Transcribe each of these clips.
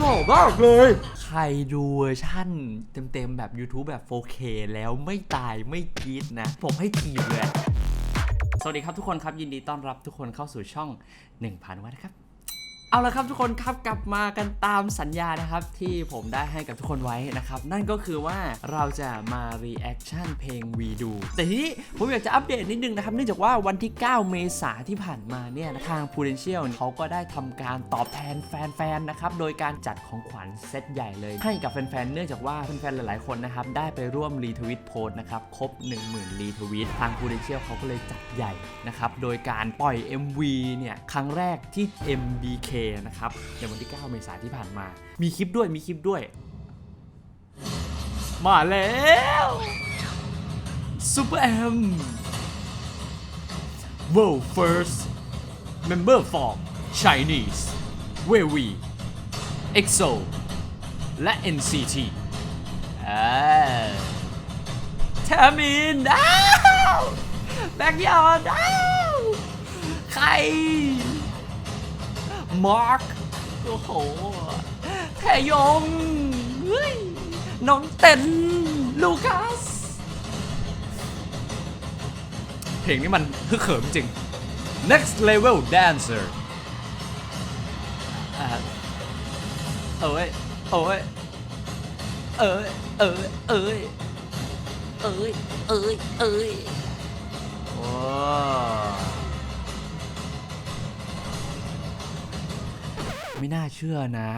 หล่อมากเลย ใครดูเวอร์ชั่นเต็มๆ แบบ YouTube แบบ 4K แล้วไม่ตายไม่กรีดนะ ผมให้ทีเลย สวัสดีครับทุกคนครับ ยินดีต้อนรับทุกคนเข้าสู่ช่อง 1000วัตนครับ เอาละครับทุกคนครับกลับมากันตามสัญญานะครับ ที่ผมได้ให้กับทุกคนไว้นะครับ นั่นก็คือว่าเราจะมา reaction เพลง We Do แต่ทีนี้ผมอยากจะอัปเดตนิดนึงนะครับ เนื่องจากว่าวันที่ 9 เมษาที่ผ่านมาเนี่ยทาง Prudential เขาก็ได้ทำการตอบแทนแฟนๆนะครับ โดยการจัดของขวัญเซตใหญ่เลย ให้กับแฟนๆเนื่องจากว่าแฟนๆหลายๆคนนะครับได้ไปร่วมรีทวิตโพสต์นะครับครบ 10,000รีทวิตทาง Prudential เขาก็เลยจัดใหญ่นะครับโดยการปล่อย MV เนี่ยครั้งแรกที่ MBK นะครับในวันที่ 9 เมษายนที่ผ่านมา มีคลิปด้วยมีคลิปด้วย มาแล้ว Super M World First Member Form Chinese w a v y EXO และ NCT อ่าแทมินอ้าวแบ็กยอนอ้าวใคร มาร์คโอ้โหแทยงเฮ้ยน้องเต้นลูคัส เพลงนี้มันฮึกเหิมจริง next level dancer อ่าเอ้ยเอ้ยเอ้ยเอ้ยเอ้ยเอ้ยเอ้ยเอ้ยโอ้ ไม่น่าเชื่อนะ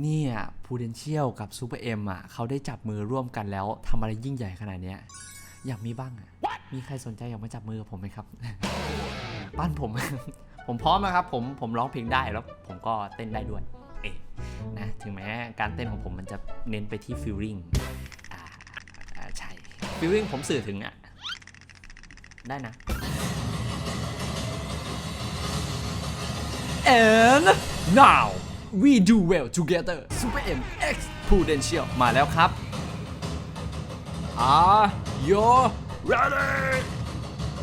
เนี่ย Prudential กับ Super M อะเขาได้จับมือร่วมกันแล้วทำอะไรยิ่งใหญ่ขนาดเนี้ยอยากมีบ้างอะ มีใครสนใจอยากมาจับมือกับผมไหมครับ ปั้นผม ผมพร้อมนะครับ ผมผมร้องเพลงได้แล้วผมก็เต้นได้ด้วย เอ๊ะนะถึงแม้การเต้นของผมมันจะเน้นไปที่ฟิลลิ่งอ่าอ่าใช่ฟิลลิ่งผมสื่อถึงอะ ได้นะ And now we do well together Super M X Prudential มาแล้วครับ Are you ready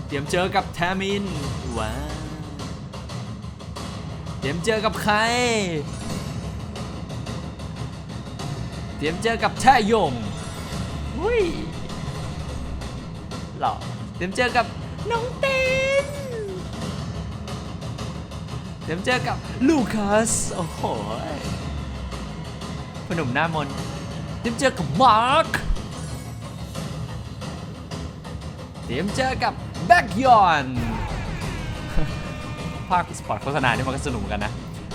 เตรียมเจอกับแทมินว้าเตรียมเจอกับใคร เตรียมเจอกับแทยงหุ้ยหรอเตรียมเจอกับน้องเต้ ดี๋ยวเจอกับลูคัส โอ้โหพนุ่มหน้ามนเดี๋ยวเจอกับมาร์คเดี๋ยวเจอกับแบ็กยอนภาคสปอร์ตโฆษณานี่มันก็สนุกกันนะ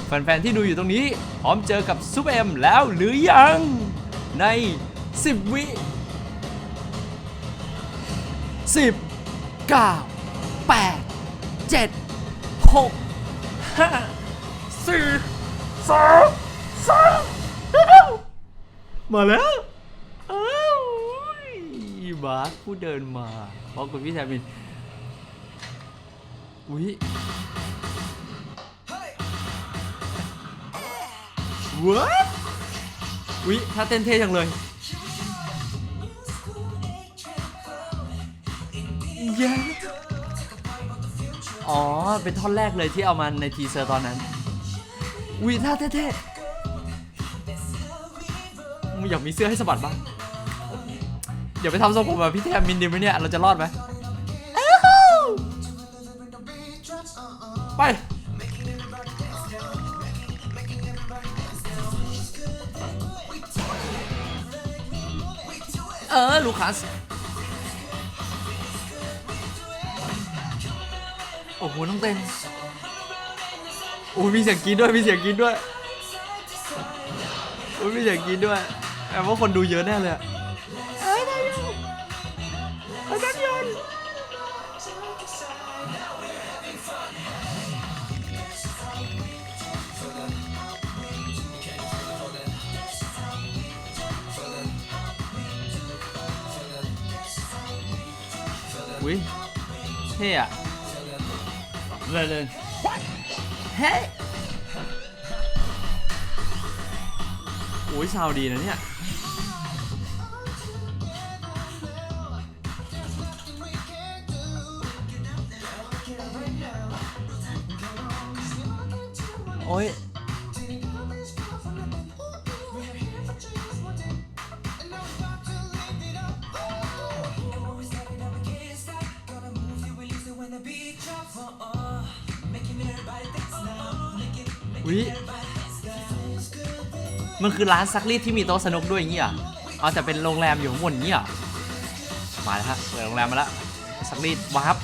แฟนๆ ที่ดูอยู่ตรงนี้ พร้อมเจอกับซูเปอร์เอ็มแล้วหรือยัง ใน 10 วิ10 9 8 7 6 ห้าสี่สามสามมาแล้วอ้าวบาสผู้เดินมาพร้อมกับพี่แทมินอุ้ยว้าอุ้ยถ้าเต้นเท่จังเลยเย้ อ๋อ เป็นท่อนแรกเลยที่เอามาในทีเซอร์ตอนนั้นวีท่าเท่ๆมึงอยากมีเสื้อให้สะบัดบ้างเดี๋ยวไปทำทรงผมแบบพี่แทมมินดีไหมเนี่ย เราจะรอดไหมไป เออ ลูคัส อ้โหน้องเต้นโอ้ยมีเสียงกรีดด้วยมีเสียงกรีดด้วยโอ้ยมีเสียงกรีดด้วยแอบว่าคนดูเยอะแน่เลยอะเอ้ยได้อยู่เอ้ยได้ยนอุ้ยเท่อะ เลยเลยเฮ้ยโอ้ยซาวดีนะเนี่ยโอ้ย วิมันคือร้านซักรีดที่มีโต๊ะสนุกด้วยอย่างงี้ยเอาแต่เป็นโรงแรมอยู่ข้างบนอย่างงี้ยมาแล้วฮะเปิดโรงแรมมาแล้วซักรีดวาร์ป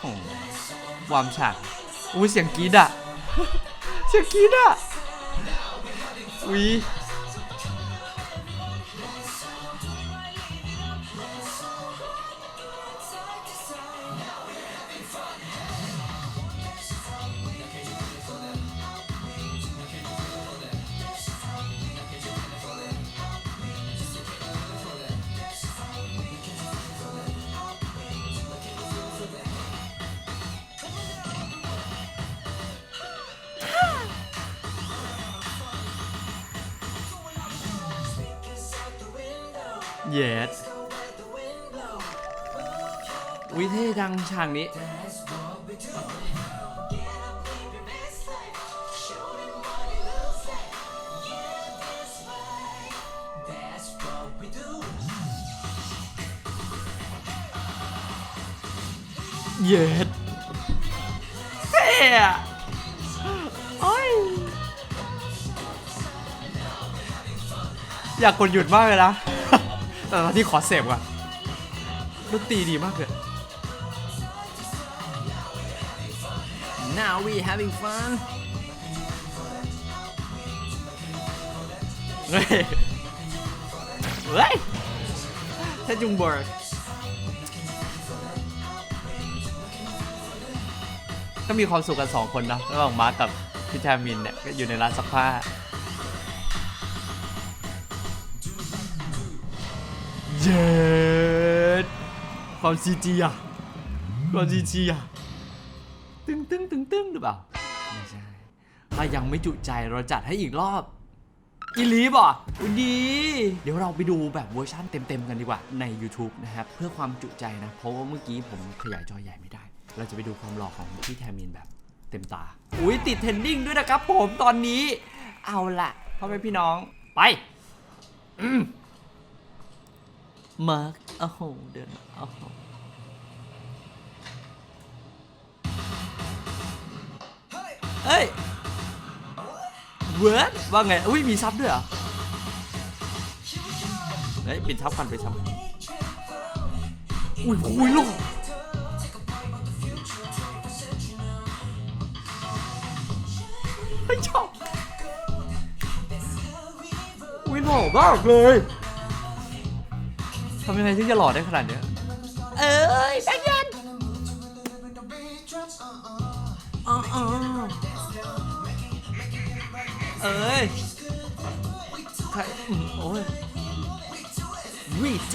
โอ้โหวามฉากอุ้ยเสียงกรีดอะเสียงกรีดอะอุ้ย เย็ดวิเท่ดังฉากนี้ เย็ดเท่อโอ้ยอยากกดหยุดมากเลยนะ แต่ตอที่ขอเสพก่อนดนตรีดีมากเลย Now we having fun เฮ้ย เฮ้ยถ้าจุงเบิร์กก็มีความสุขกันสองคนนะระหว่างมาร์คกับพี่แทมินเนี่ยก็อยู่ในร้านซักผ้า เย็ดความซีจีอะความซีจีอะตึ้งตึ้งตึ้งตึ้งหรือเปล่า ไม่ใช่ ถ้ายังไม่จุใจเราจัดให้อีกรอบ อีลีบอะดี เดี๋ยวเราไปดูแบบเวอร์ชั่นเต็มๆกันดีกว่าใน YouTube นะครับ เพื่อความจุใจนะ เพราะว่าเมื่อกี้ผมขยายจอใหญ่ไม่ได้ เราจะไปดูความหล่อของพี่แทมินแบบเต็มตา อุ้ยติดเทรนดิ้งด้วยนะครับผมตอนนี้ เอาละพ่อแม่พี่น้องไป อืม มาร์คโอ้โหเดินโอ้โหเฮ้ยเวิร์ดว่าไง อุ้ย มีซับด้วยเหรอ เฮ้ย ปิดซับก่อนปิดซับอุ้ยอุ้ยลูกเฮ้ยชอบอุ้ยหล่อมากเลย ทำยังไงถึงจะหล่อได้ขนาดเนี้ยเอ้ยแบงค์ยันอ๋ออ๋อเอ้ยใครอืมโอ้ยวิจ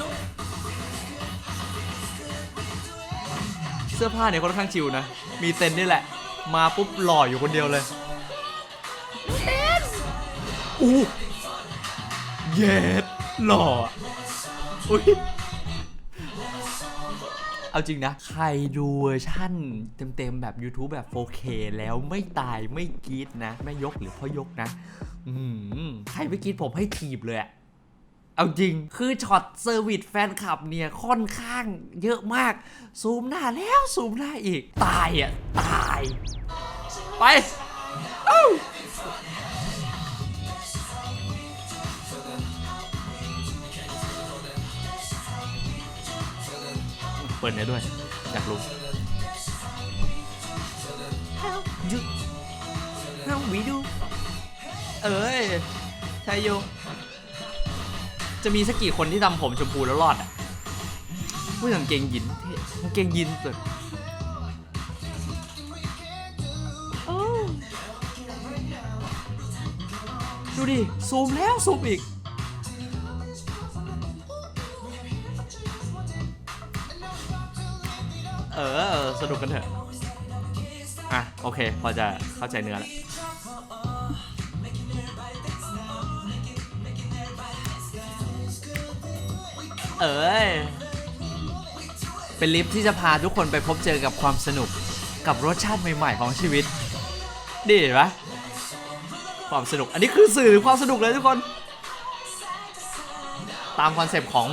เสื้อผ้าเนี่ยค่อนข้างชิวนะ มีเต็นท์นี่แหละ มาปุ๊บหล่ออยู่คนเดียวเลยเต็นอู้เย็ดหล่อ อุ้ยเอาจริงนะ ใครดูเวอร์ชั่น เต็มๆ แบบ YouTube แบบ 4K แล้วไม่ตายไม่กรีดนะแม่ยกหรือพ่อยกนะ อืมใครไม่กรีดผมให้ถีบเลยอะเอาจริง คือช็อตเซอร์วิสแฟนคลับเนี่ย ค่อนข้างเยอะมาก ซูมหน้าแล้วซูมหน้าอีก ตายอะ ตาย ไป เอ้า เปิดเนี้ยด้วย อยากรู้ How you How we do เอ้ยชายโย จะมีสักกี่คนที่ทำผมชมพูแล้วรอดอะผู้กางเกงยินเท่กางเกงยินสุดโอ้ดูดิ ซูมแล้ว ซูมอีก เออ สนุกกันเถอะ อะ โอเค พอจะเข้าใจเนื้อแล้วเอ้ย เป็นลิฟที่จะพาทุกคนไปพบเจอกับความสนุกกับรสชาติใหม่ๆของชีวิต ดีเห็นไหมความสนุก อันนี้คือสื่อความสนุกเลยทุกคน ตามคอนเซปต์ของ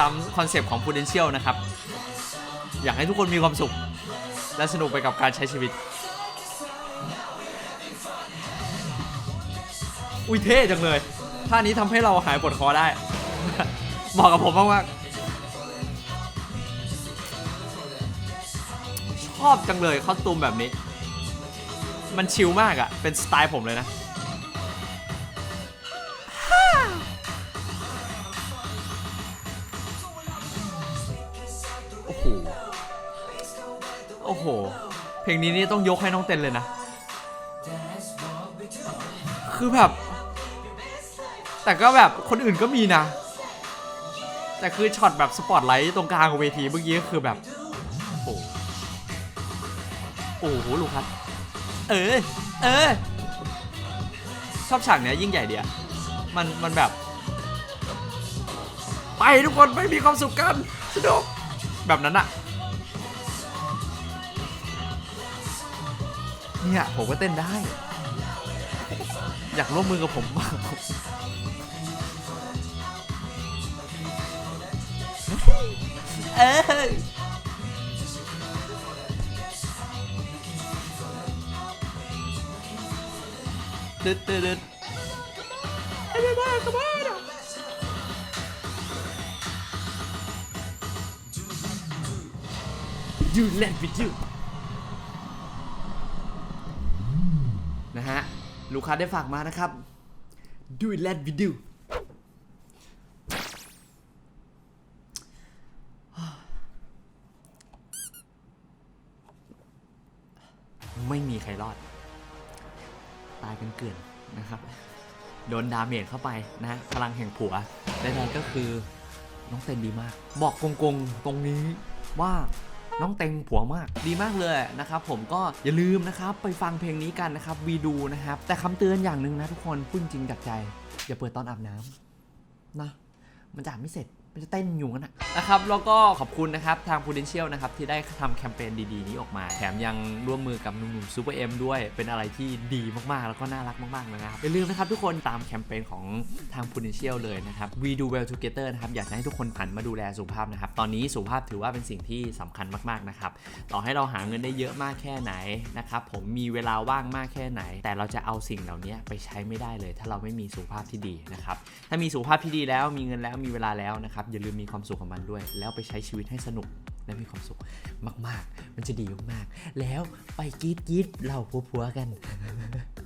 ตามคอนเซปต์ของ Prudential นะครับ อยากให้ทุกคนมีความสุข และสนุกไปกับการใช้ชีวิต อุ้ยเท่จังเลยท่านี้ทำให้เราหายปวดคอได้ เหมาะกับผมมากๆ ชอบจังเลยคอสตูมแบบนี้ มันชิลมากอะ่ะ เป็นสไตล์ผมเลยนะ โอ้โห โอ้โห เพลงนี้นี่ต้องยกให้น้องเต้นเลยนะ คือแบบ แต่ก็แบบคนอื่นก็มีนะ แต่คือช็อตแบบสปอตไลท์ตรงกลางของเวทีเมื่อกี้ก็คือแบบ โอ้โหโอ้โหลูกครับ เออ เออ ชอบฉากเนี้ยยิ่งใหญ่เดียมัน มันแบบ ไปทุกคนไม่มีความสุขกันสนุกแบบนั้นอะ เนี่ยผมก็เต้นได้ อยากร่วมมือกับผมมากเออตึ๊ดตึ๊ดตึ๊ดไอ้บ้าขบ้าน่ะดูเล่นวิดีนะฮะ ลูกค้าได้ฝากมานะครับ do it let me do ไม่มีใครรอด ตายกันเกลื่อนนะครับ โดนดาเมจเข้าไปนะ พลังแห่งผัวใดๆก็คือน้องเต็นดีมาก บอกกงๆ ตรงนี้ว่า น้องเต็งผัวมาก ดีมากเลยนะครับผมก็อย่าลืมนะครับไปฟังเพลงนี้กันนะครับวีดูนะครับ แต่คำเตือนอย่างหนึ่งนะทุกคนพูดจริงจากใจ อย่าเปิดตอนอาบน้ำนะมันจะอาบไม่เสร็จ มันจะเต้นอยู่กันนะนะครับแล้วก็ขอบคุณนะครับทาง Prudential นะครับที่ได้ทำแคมเปญดีๆ นี้ออกมา แถมยังร่วมมือกับหนุ่มๆซูเปอร์เอ็มด้วยเป็นอะไรที่ดีมากๆ แล้วก็น่ารักมากๆนะครับอย่าลืมนะครับทุกคนตามแคมเปญของทาง Prudential เลยนะครับ We Do Well Together นะครับอยากให้ทุกคนผันมาดูแลสุขภาพนะครับตอนนี้สุขภาพถือว่าเป็นสิ่งที่สำคัญมากๆนะครับต่อให้เราหาเงินได้เยอะมากแค่ไหนนะครับผมมีเวลาว่างมากแค่ไหน แต่เราจะเอาสิ่งเหล่านี้ไปใช้ไม่ได้เลย ถ้าเราไม่มีสุขภาพที่ดีนะครับถ้ามีสุขภาพที่ดีแล้วมีเงินแล้วมีเวลาแล้วนะครับอย่าลืมมีความสุขกับมันด้วย แล้วไปใช้ชีวิตให้สนุกและมีความสุขมาก ๆ มันจะดีมาก ๆ แล้วไปกรีดกรีดเราพัวๆกัน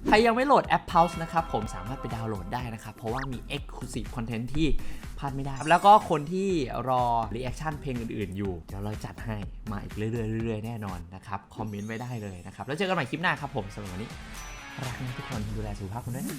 ใครยังไม่โหลดแอป Pulse นะครับ ผมสามารถไปดาวน์โหลดได้นะครับ เพราะว่ามี Exclusive Content ที่พลาดไม่ได้ แล้วก็คนที่รอ Reaction เพลงอื่น ๆ อยู่ เดี๋ยวเราจัดให้มาอีกเรื่อยๆเรื่อยๆแน่นอนนะครับ คอมเมนต์ไว้ได้เลยนะครับ แล้วเจอกันใหม่คลิปหน้าครับผมสำหรับวันนี้รักนะทุกคนดูแลสุขภาพกันด้วยนะ